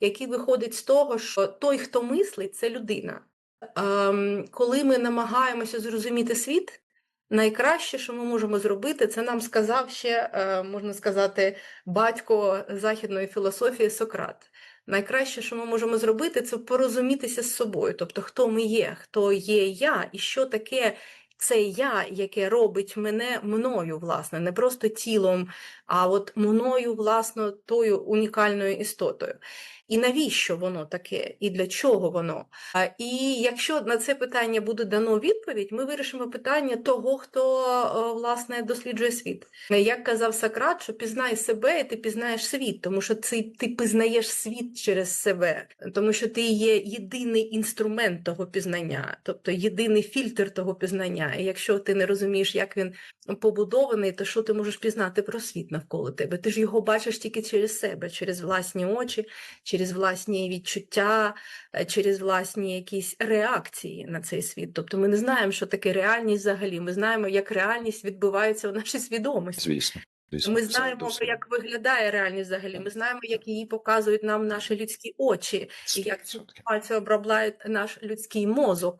який виходить з того, що той, хто мислить, це людина. Ем, коли ми намагаємося зрозуміти світ, найкраще, що ми можемо зробити, це нам сказав ще, е, можна сказати, батько західної філософії Сократ. Найкраще, що ми можемо зробити, це порозумітися з собою, тобто хто ми є, хто є я, і що таке це я, яке робить мене мною, власне, не просто тілом, а от мною, власно, тою унікальною істотою. І навіщо воно таке, і для чого воно? І якщо на це питання буде дано відповідь, ми вирішимо питання того, хто е, власне досліджує світ. Як казав Сократ, що пізнай себе, і ти пізнаєш світ, тому що це ти пізнаєш світ через себе, тому що ти є єдиний інструмент того пізнання, тобто єдиний фільтр того пізнання. І якщо ти не розумієш, як він побудований, то що ти можеш пізнати про світ навколо тебе? Ти ж його бачиш тільки через себе, через власні очі, через власні відчуття, е, через власні якісь реакції на цей світ. Тобто ми не знаємо, що таке реальність взагалі. Ми знаємо, як реальність відбувається в нашій свідомості. Звісно. звісно, Ми знаємо, як виглядає реальність взагалі. Ми знаємо, як її показують нам наші людські очі, і як цю 100%. інформацію обробляє наш людський мозок.